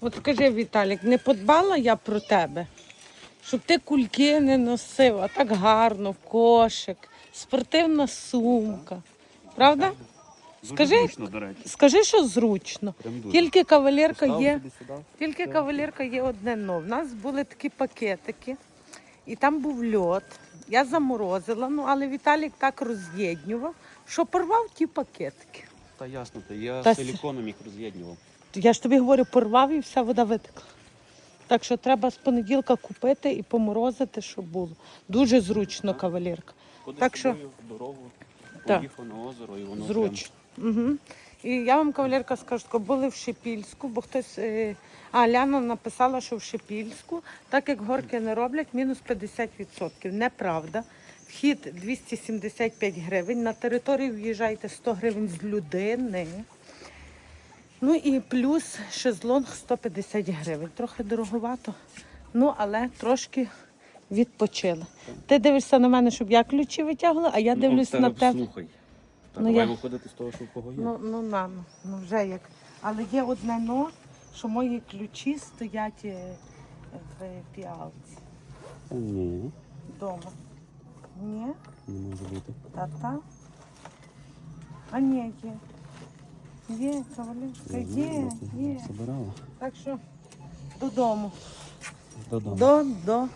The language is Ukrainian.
От скажи, Віталік, не подбала я про тебе, щоб ти кульки не носив, а так гарно, в кошик, спортивна сумка. Правда? Скажи, до речі. скажи, що зручно. Тільки кавалерка є. Тільки кавалерка є одне но. В нас були такі пакетики, і там був льод. Я заморозила, ну але Віталік так роз'єднював, що порвав ті пакетики. Та ясно, то я Та силіконом їх роз'єднував. Я ж тобі говорю, порвав і вся вода витекла. Так що треба з понеділка купити і поморозити, щоб було. Дуже зручно, кавалерка. Ходиш Так що- собою в дорогу, Так. поїхав на озеро і воно Зручно. Угу. І я вам, кавалерка, скажу, тако, були в Шипільську, бо хтось. Е... А Ляна написала, що в Шипільську, так як горки не роблять, мінус 50%. Неправда. Вхід 275 гривень. На територію в'їжджаєте 100 гривень з людини. Ну і плюс шезлонг 150 гривень. Трохи дороговато. Ну, але трошки відпочили. Ти дивишся на мене, щоб я ключі витягла, а я Ну, дивлюсь в на тебе. Слухай. Та Ну, давай я- виходити з того, що в кого є. Ну, ну на, ну, ну вже як. Але є одне но, що мої ключі стоять е, в піалці Та ні, вдома. Ні, не може бути. та-та. А ні, є. Є, кавалерка, є, є. Собирала. Так що додому. Додому. Додому.